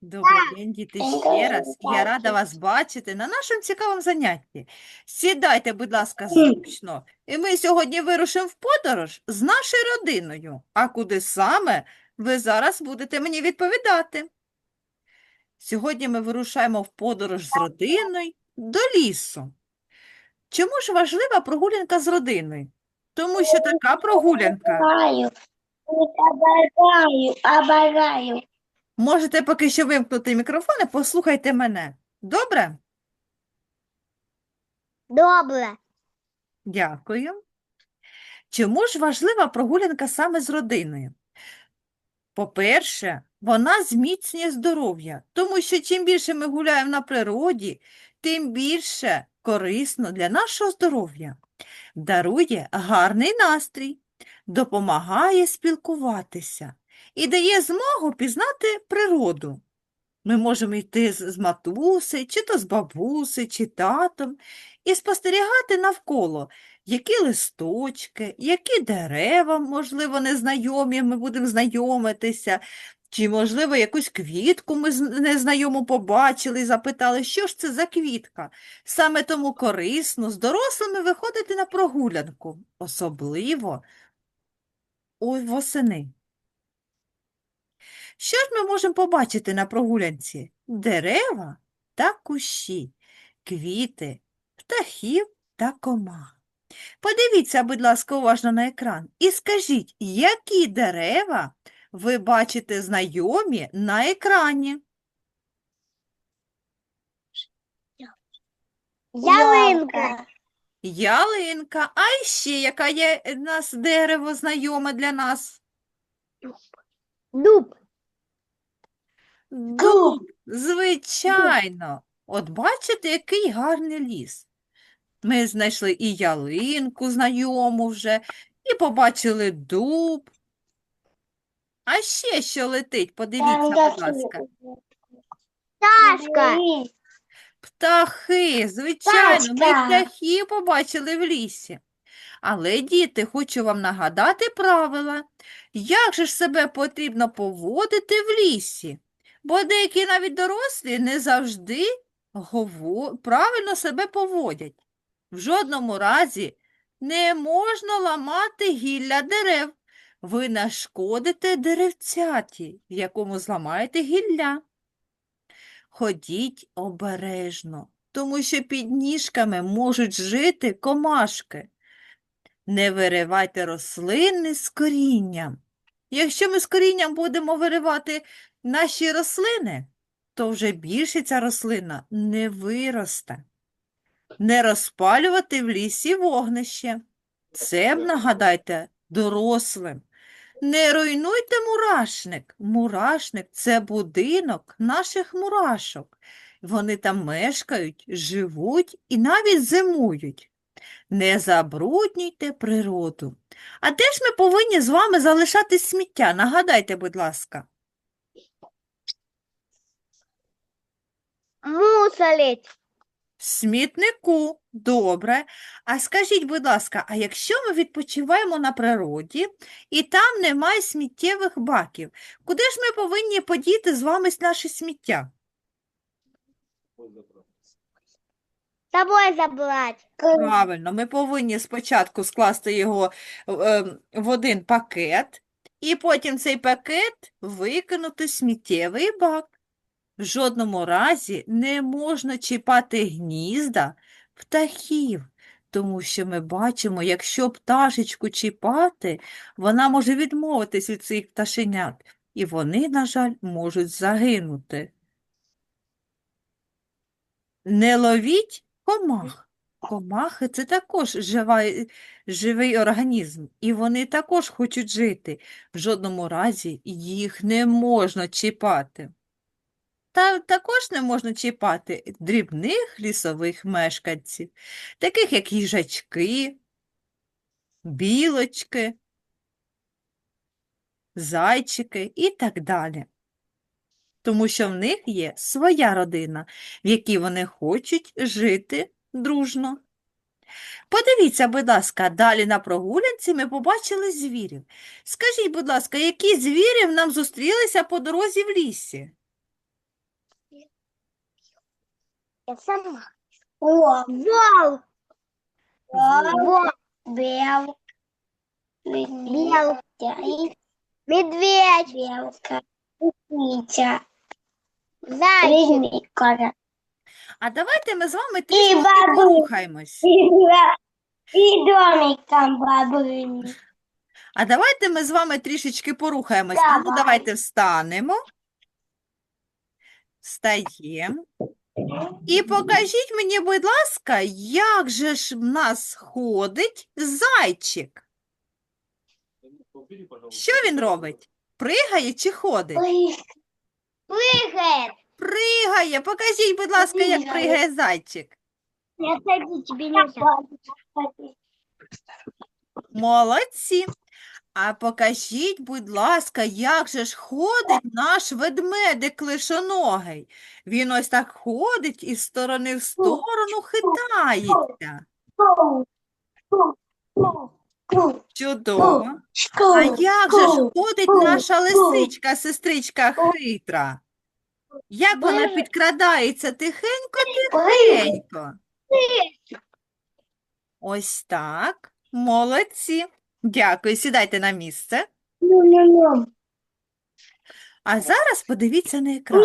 Добрий день, діти, ще раз. Я рада вас бачити на нашому цікавому занятті. Сідайте, будь ласка, зручно. І ми сьогодні вирушимо в подорож з нашою родиною. А куди саме, ви зараз будете мені відповідати. Сьогодні ми вирушаємо в подорож з родиною до лісу. Чому ж важлива прогулянка з родиною? Тому що така прогулянка. Обожаю, обожаю. Можете поки що вимкнути мікрофон і послухайте мене. Добре? Добре. Дякую. Чому ж важлива прогулянка саме з родиною? По-перше, вона зміцнює здоров'я, тому що чим більше ми гуляємо на природі, тим більше корисно для нашого здоров'я. Дарує гарний настрій, допомагає спілкуватися і дає змогу пізнати природу. Ми можемо йти з матусею, чи то з бабусею, чи татом, і спостерігати навколо, які листочки, які дерева, можливо, незнайомі, ми будемо знайомитися, чи, можливо, якусь квітку ми незнайому побачили і запитали, що ж це за квітка. Саме тому корисно з дорослими виходити на прогулянку, особливо восени. Що ж ми можемо побачити на прогулянці? Дерева та кущі, квіти, птахів та комах. Подивіться, будь ласка, уважно на екран і скажіть, які дерева ви бачите знайомі на екрані? Ялинка. Ялинка, а ще яка є у нас дерево знайоме для нас? Дуб. Дуб, звичайно. От бачите, який гарний ліс. Ми знайшли і ялинку знайому вже, і побачили дуб. А ще що летить, подивіться, будь ласка. Пташка. Птахи, звичайно, ми птахів побачили в лісі. Але, діти, хочу вам нагадати правила. Як же ж себе потрібно поводити в лісі? Бо деякі навіть дорослі не завжди правильно себе поводять. В жодному разі не можна ламати гілля дерев. Ви нашкодите деревцяті, в якому зламаєте гілля. Ходіть обережно, тому що під ніжками можуть жити комашки. Не виривайте рослини з корінням. Якщо ми з корінням будемо виривати наші рослини, то вже більше ця рослина не виросте. Не розпалювати в лісі вогнище. Це б нагадайте дорослим. Не руйнуйте мурашник. Мурашник – це будинок наших мурашок. Вони там мешкають, живуть і навіть зимують. Не забруднюйте природу. А де ж ми повинні з вами залишати сміття? Нагадайте, будь ласка. Мусорить. В смітнику. Добре. А скажіть, будь ласка, а якщо ми відпочиваємо на природі і там немає сміттєвих баків, куди ж ми повинні подіти з вами наше сміття? Тобой забрать. Правильно, ми повинні спочатку скласти його е, в один пакет, і потім цей пакет викинути в сміттєвий бак. В жодному разі не можна чіпати гнізда птахів, тому що ми бачимо, якщо пташечку чіпати, вона може відмовитись від цих пташенят, і вони, на жаль, можуть загинути. Не ловіть комах. Комахи це також жива, живий організм, і вони також хочуть жити. В жодному разі їх не можна чіпати. Та також не можна чіпати дрібних лісових мешканців, таких як їжачки, білочки, зайчики і так далі. Тому що в них є своя родина, в якій вони хочуть жити дружно. Подивіться, будь ласка, далі на прогулянці ми побачили звірів. Скажіть, будь ласка, які звірі нам зустрілися по дорозі в лісі? Я сама. О, волк. Волк. Бел. Белка. Медведь. Белка. Птиця. Зайчик. А давайте ми з вами трішки бабусь. порухаємось. І домик там бабині. А давайте ми з вами трішечки порухаємось. А ну Давай. давайте встанемо. Встаємо. І покажіть мені, будь ласка, як же ж в нас ходить зайчик? Що він робить? Пригає чи ходить? Прыгает. Пригає. Покажіть, будь ласка, як Пригає. пригає зайчик. Я тебе нельзя. Молодці. А покажіть, будь ласка, як же ж ходить наш ведмедик лишоногий. Він ось так ходить із сторони в сторону хитається. Чудово. А як же ж ходить наша лисичка, сестричка хитра? Як вона підкрадається тихенько, тихенько. Ось так. Молодці. Дякую. Сідайте на місце. А зараз подивіться на екран.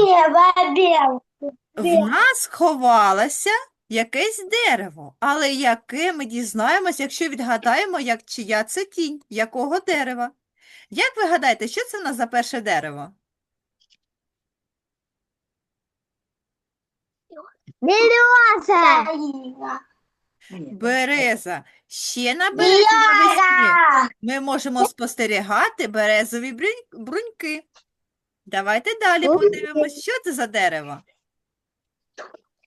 В нас ховалося якесь дерево. Але яке ми дізнаємось, якщо відгадаємо, як чия це тінь, якого дерева? Як ви гадаєте, що це в нас за перше дерево? Береза. Береза. Ще на березі навесні ми можемо спостерігати березові бруньки. Давайте далі подивимось, що це за дерево.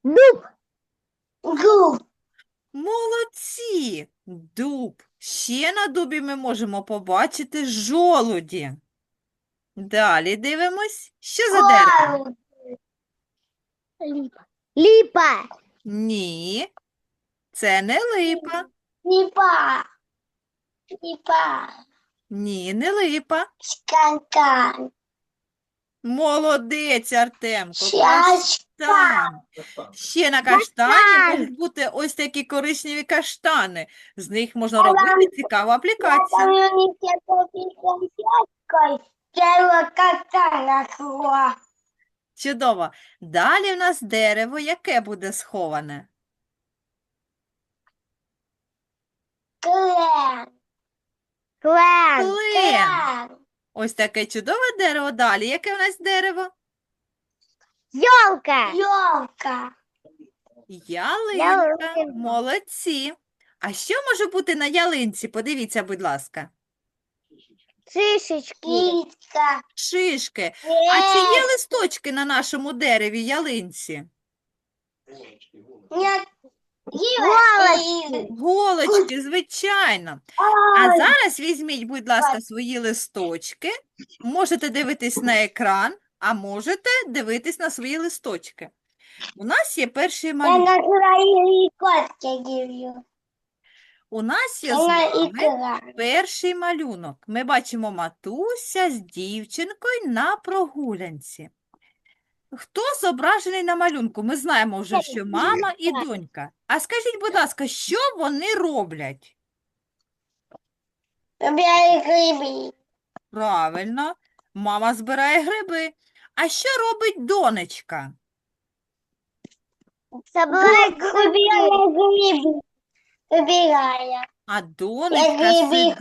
Дуб. Дуб. Молодці! Дуб. Ще на дубі ми можемо побачити жолуді. Далі дивимось, що за дерево? Липа. Липа. Ні, це не липа. Липа. Липа. Ні, не липа. Сканкан. Молодець, Артемко. Щас. Каштан. Ще на каштані можуть бути ось такі коричневі каштани. З них можна робити цікаву аплікацію. Чудово. Далі в нас дерево, яке буде сховане? Клен. Клен. Клен. Ось таке чудове дерево. Далі, яке в нас дерево? Елка. Елка. Ялинка. Ялинка. Молодці. А що може бути на ялинці? Подивіться, будь ласка. Шишечки. Китка. Шишки. А чи є листочки на нашому дереві ялинці? Нет. Голочки. Голочки, звичайно. А зараз візьміть, будь ласка, свої листочки. Можете дивитись на екран, а можете дивитись на свої листочки. У нас є перший Я малюнок. котки. У нас є з Она вами икра. перший малюнок. Ми бачимо матуся з дівчинкою на прогулянці. Хто зображений на малюнку? Ми знаємо вже, що мама і донька. А скажіть, будь ласка, що вони роблять? Собирай грибы. Правильно, мама збирає гриби. А що робить донечка? А донечка сидить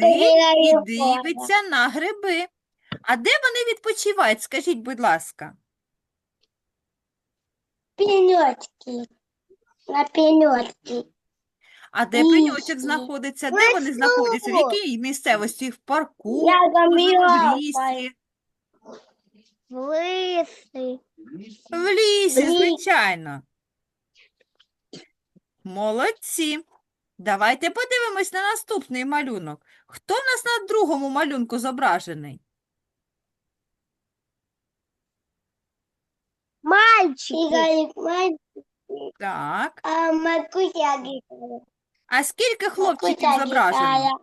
і дивиться на гриби. А де вони відпочивають? Скажіть, будь ласка. Пенечки. На пенечки. А де пеньочок знаходиться? Де вони знаходяться? В якій місцевості? В парку, Я в лісі? В лысы. В лісі, лісі. звичайно. Молодці. Давайте подивимось на наступний малюнок. Хто в нас на другому малюнку зображений? Мальчик. Так. А гикает. А скільки хлопчиків Макуся зображено?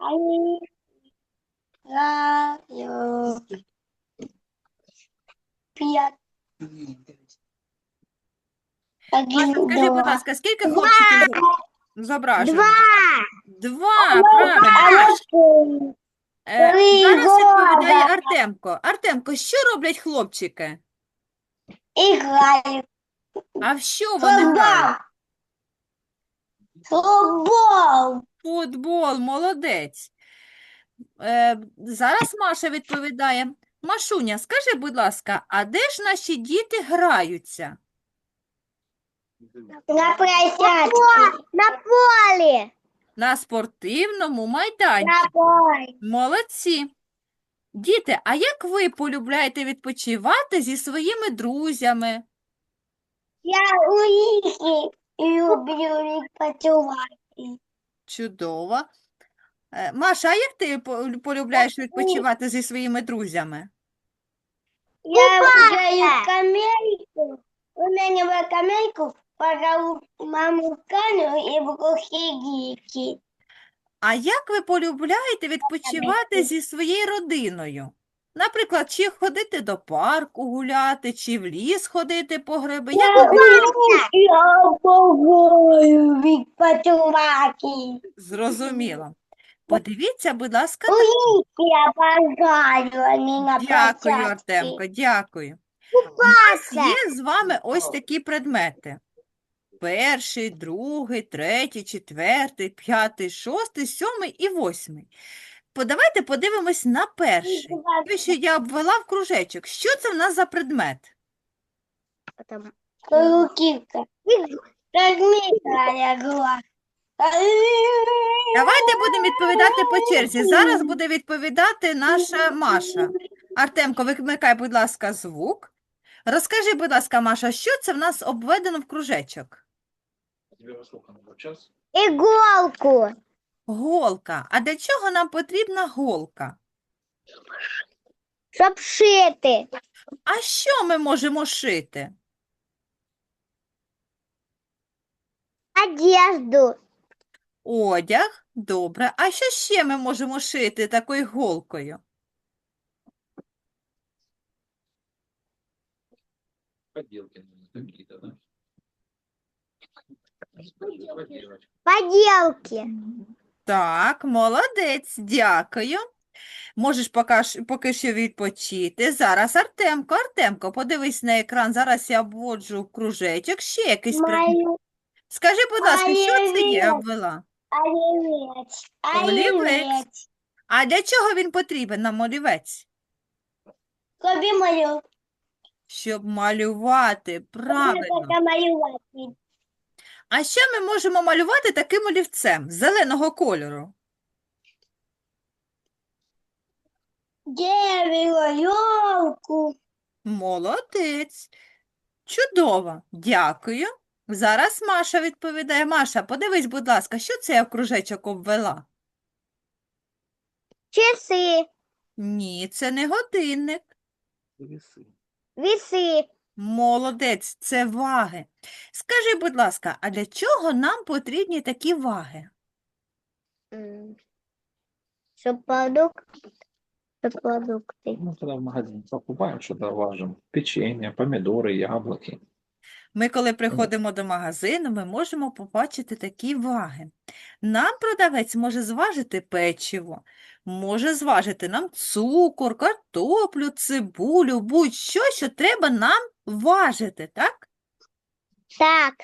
Пять. Маша, скажи, будь Два. ласка, скільки хлопчиків зображено? Два. Два, правильно. Е, три Зараз відповідає года. Артемко. Артемко, що роблять хлопчики? играют. А в що вони Футбол. грають? Футбол. Футбол, молодець. Е, зараз Маша відповідає. Машуня, скажи, будь ласка, а де ж наші діти граються? На площадке. На поле. На спортивному майданчику. На поле. Молодці. Діти, а як ви полюбляєте відпочивати зі своїми друзями? Я у Лики люблю відпочивати. Чудово. Е, Маша, а як ти по- полюбляєш відпочивати зі своїми друзями? Я взяю камельку. У мене була камельку, пожалуй, маму каню і в гіки. А як ви полюбляєте відпочивати зі своєю родиною? Наприклад, чи ходити до парку гуляти, чи в ліс ходити по гриби? Як ви Я обожаю відпочивати. Зрозуміло. Подивіться, будь ласка, У я бажаю, а на Дякую, площадці. Артемко, дякую. У нас є з вами ось такі предмети. Перший, другий, третій, четвертий, п'ятий, шостий, сьомий і восьмий. По- Давайте подивимось на перший. Той, що я обвела в кружечок. Що це в нас за предмет? Руківка. Розміка лягла. Давайте будемо відповідати по черзі. Зараз буде відповідати наша Маша. Артемко, вимикай, будь ласка, звук. Розкажи, будь ласка, Маша, що це в нас обведено в кружечок? Іголку. Голка. А для чого нам потрібна голка? Щоб шити. А що ми можемо шити? Одежду. Одяг. Добре. А що ще ми можемо шити такою голкою? Поделки наверное, какие-то, да? Скажи. Поделки. Так, молодець, дякую. Можеш поки, поки що відпочити. Зараз Артемко, Артемко, подивись на екран. Зараз я обводжу кружечок. Ще якийсь предмет. Маю Скажи, будь ласка, що це є Олівець. обвела? Олівець. Олівець. А для чого він потрібен нам олівець? Тобі малю. Щоб малювати, правильно. Малювати. А що ми можемо малювати таким олівцем зеленого кольору? Дерево, йолку. Молодець. Чудово. Дякую. Зараз Маша відповідає. Маша, подивись, будь ласка, що це я в кружечок обвела? Часи. Ні, це не годинник. Віси. Молодець, це ваги. Скажи, будь ласка, а для чого нам потрібні такі ваги? Щоб продукти. Щоб продукти. Ну, тогда в магазин покупаем что-то важим. Печенье, помидоры, яблоки. Ми, коли приходимо до магазину, ми можемо побачити такі ваги. Нам продавець може зважити печиво, може зважити нам цукор, картоплю, цибулю, будь-що, що треба нам важити, так? Так.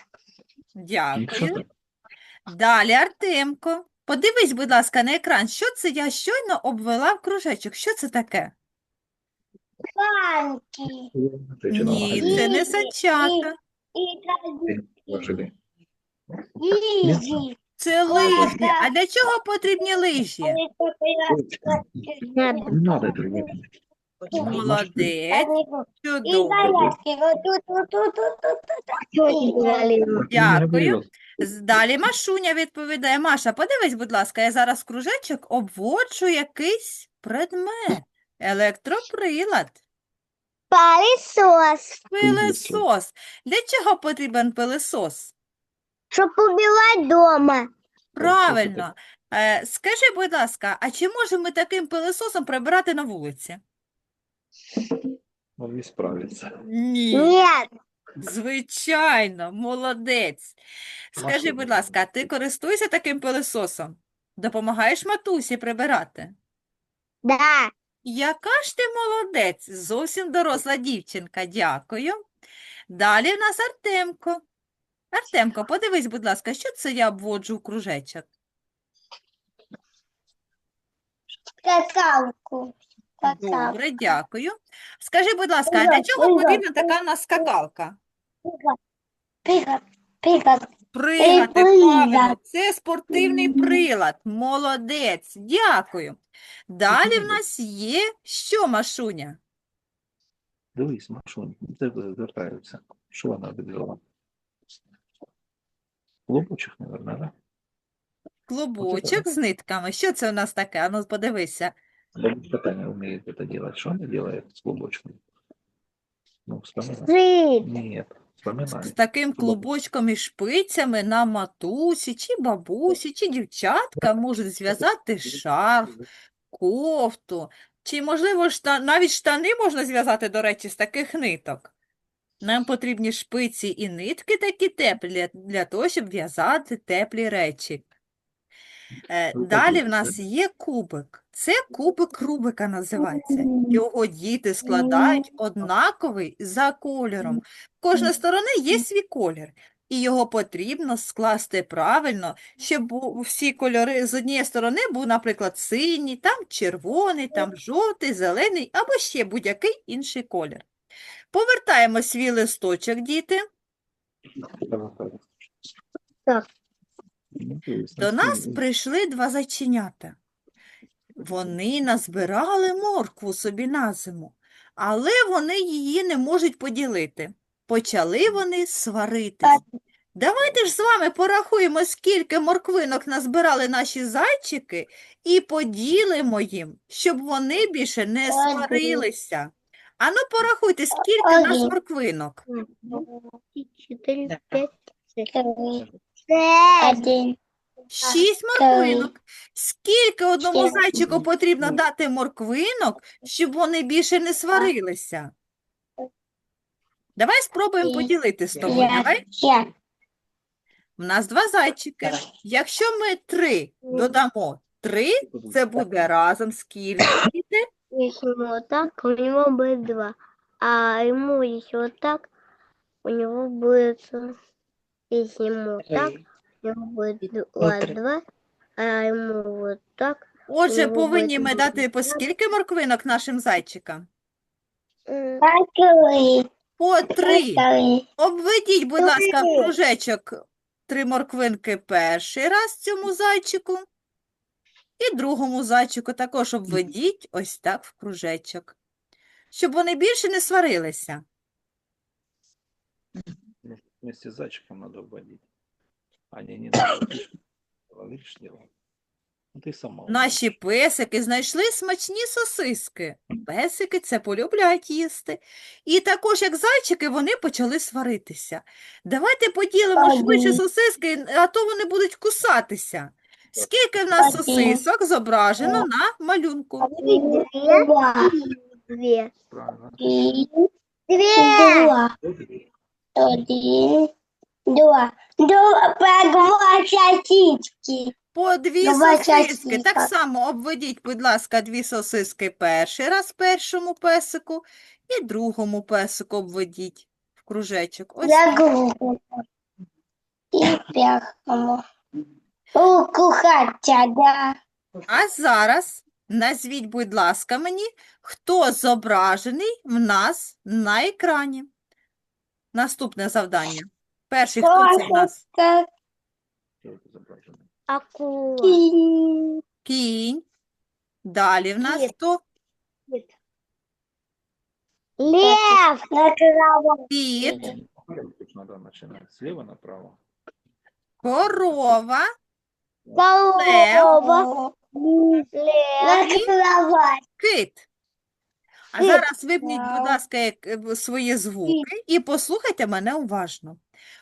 Дякую. Далі, Артемко, подивись, будь ласка, на екран, що це я щойно обвела в кружечок. Що це таке? Банки. Ні, це не Ні, санчата, І Положили. лізі. це лижі. А для чого потрібні лижі? Не надо это. Молодець, чудово. Дякую. Далі Машуня відповідає. Маша, подивись, будь ласка, я зараз кружечок обводжу якийсь предмет. Електроприлад. Пилісос. Пилисос. Для чого потрібен пилисос? Щоб убивати дома. Правильно. Е, скажи, будь ласка, а чи можемо ми таким пилисосом прибирати на вулиці? Он не справится. Ні. Ні. Звичайно, молодець. Скажи, Машина будь ласка, а ти користуєшся таким пилососом? Допомагаєш матусі прибирати? Да. Яка ж ти молодець, зовсім доросла дівчинка, дякую. Далі в нас Артемко. Артемко, подивись, будь ласка, що це я обводжу в кружечок? Скакалку. Скакалку. Добре, дякую. Скажи, будь ласка, а для чого потрібна така в нас скакалка? Пихат. Пригати, правильно, це спортивний прилад. Молодець, дякую. Далі в нас є що, Машуня? Дивись, Машунь, де звертаються? Що вона відвела? Клубочок, мабуть, да? Клубочок з нитками. Що це у нас таке? Ану, подивися. Бабушка не умеет это делать. Что она делает с клубочком? Ну, вспоминай. Нет, З таким клубочком і шпицями на матусі, чи бабусі, чи дівчатка можуть зв'язати шарф, кофту, чи, можливо, шта- навіть штани можна зв'язати, до речі, з таких ниток. Нам потрібні шпиці і нитки такі теплі для, для того, щоб в'язати теплі речі. Е, Ну, далі в нас є кубик. Це кубик Рубика називається. Його діти складають однаковий за кольором. В кожної сторони є свій колір. І його потрібно скласти правильно, щоб всі кольори з однієї сторони був, наприклад, синій, там червоний, там жовтий, зелений або ще будь-який інший колір. Повертаємо свій листочок, діти. Так. До нас прийшли два зайченята. Вони назбирали моркву собі на зиму, але вони її не можуть поділити. Почали вони сваритись. Давайте ж з вами порахуємо, скільки морквинок назбирали наші зайчики, і поділимо їм, щоб вони більше не сварилися. Ану, порахуйте, скільки в нас морквинок. Пять. Один. Шість морквинок. Скільки одному Чотири. зайчику потрібно дати морквинок, щоб вони більше не сварилися? Давай спробуємо поділити з тобою. Давай. Пять. В нас два зайчики. Якщо ми три додамо три, це буде разом скільки? діти? Если вот так, у него будет два. А ему если вот так, у него будет... э, Если ему вот так, у него будет два. А ему вот так. Отже, повинні ми дати по скільки морквинок нашим зайчикам? По три. Обведіть, будь ласка, в кружечок три морквинки перший раз цьому зайчику. І другому зайчику також обведіть ось так в кружечок, щоб вони більше не сварилися. Вместе с зайчиком надо вводить. Они не надо. Видишь, видишь, дело. Ну, ты сама. Наші песики знайшли смачні сосиски. Песики це полюбляють їсти. І також, як зайчики, вони почали сваритися. Давайте поділимо швидше сосиски, а то вони будуть кусатися. Скільки в нас сосисок зображено на малюнку? Два. Две. Правильно. Две. Один. Два. Два. По два сосиски. По дві Давай сосиски. Так само обведіть, будь ласка, дві сосиски перший раз першому песику і другому песику обведіть в кружечок. Ось Я так. группу. И. Руку хотя, да. А зараз назвіть, будь ласка, мені, хто зображений в нас на екрані. Наступне завдання. Перший, хто це в нас? Акула. Кінь. Далі в нас Кіт. хто? Лев. Кіт, Тут надо начинать слева направо. корова, Корова. Лев. Кровати. кит. А зараз випніть, будь ласка, як- е, свої звуки і послухайте мене уважно.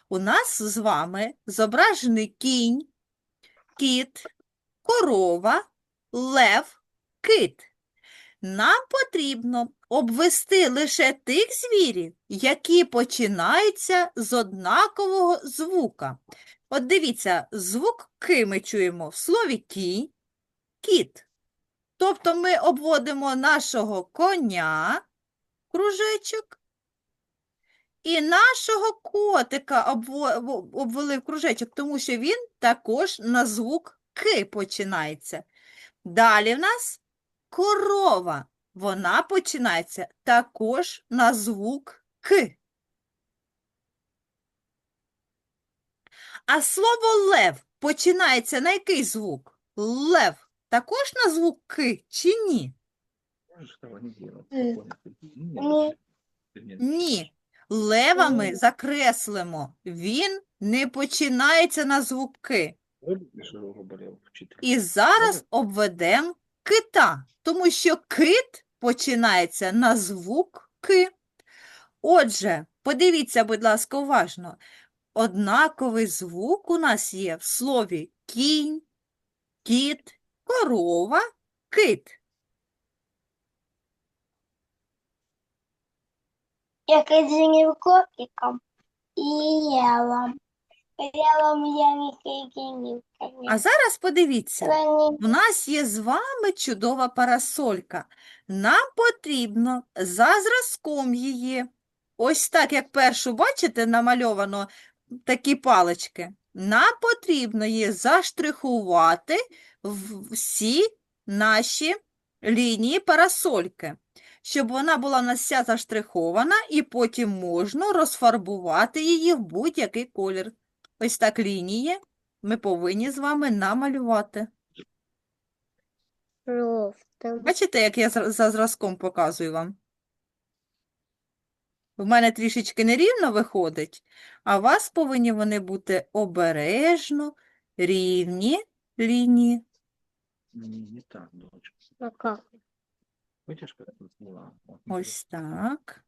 У нас з вами зображений кінь, кіт, корова, лев, кит. Нам потрібно обвести лише тих звірів, які починаються з однакового звука. От дивіться, звук «ки» ми чуємо в слові «кінь», «кіт». Тобто ми обводимо нашого коня, кружечок, і нашого котика обвели в кружечок, тому що він також на звук «ки» починається. Далі в нас корова. Вона починається також на звук К. А слово лев починається на який звук? Лев також на звук К чи ні? Можешь этого не делать. М. спокойно. Нет, Нет. ты не- Ні. Лева ми Ні. закреслимо. Він не починається на звук К. Вылепишь его, болел вчитель. І зараз обведемо кита, тому що кит починається на звук К. Отже, подивіться, будь ласка, уважно. Однаковий звук у нас є в слові кінь, кіт, корова, кит. Я кидаю котиком и елом. Елом я не кидаю. А зараз подивіться. У нас є з вами чудова парасолька. Нам потрібно за зразком її, ось так, як першу, бачите, намальовано такі палички. Нам потрібно її заштрихувати в всі наші лінії парасольки, щоб вона була нас вся заштрихована, і потім можна розфарбувати її в будь-який колір. Ось так лінії ми повинні з вами намалювати. Жовтим. Бачите, як я за зразком показую вам? В мене трішечки нерівно виходить, а у вас повинні вони бути обережно, рівні лінії. Не, не так, дочка. Ну как? Видишь, как это было? Вот, не Ось так,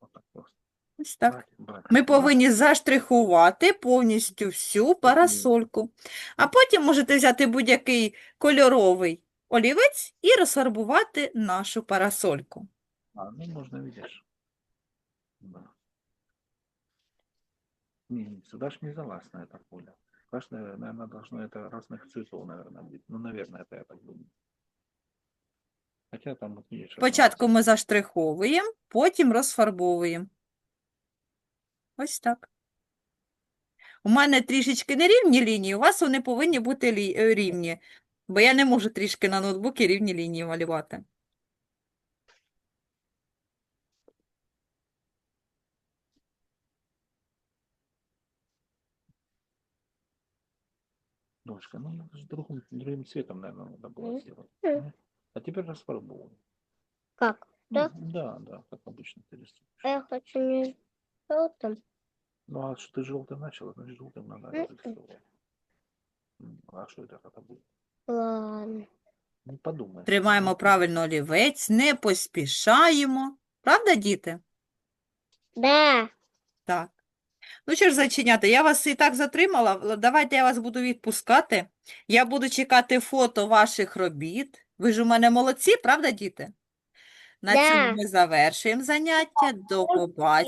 Вот так просто. ось так. Брать, брать, Ми брать. повинні заштрихувати повністю всю парасольку. А потім можете взяти будь-який кольоровий олівець і розфарбувати нашу парасольку. А, ну можно, видишь. Да. Не, не, сюда ж не залазь на это поле. Сюда ж, наверное, должно это разных цветов, наверное, быть. Ну, наверное, это я так думаю. Хотя там вот видишь. одно Спочатку ми заштриховуємо, потім розфарбовуємо. Ось так. У мене трішечки нерівні лінії, у вас вони повинні бути лі- е, рівні, бо я не можу трішки на ноутбуці рівні лінії малювати. Дочка, ну это же другим, другим цветом, наверное, надо было М. сделать. М. Ну, А теперь расфарбовывай. Как? Ну, Так? Да, да, как обычно ты рисуешь. А я хочу не желтым. Ну, а что ты желтым начала, значит желтым надо Мгм. разрисовывать. М, А что это это будет? Ладно. Ну, подумай. Тримаємо правильно олівець, не поспішаємо. Правда, діти? Да. Так. Ну що ж, зачиняти? я вас і так затримала. Давайте я вас буду відпускати. Я буду чекати фото ваших робіт. Ви ж у мене молодці, правда, діти? На цьому ми завершуємо заняття. До побачення.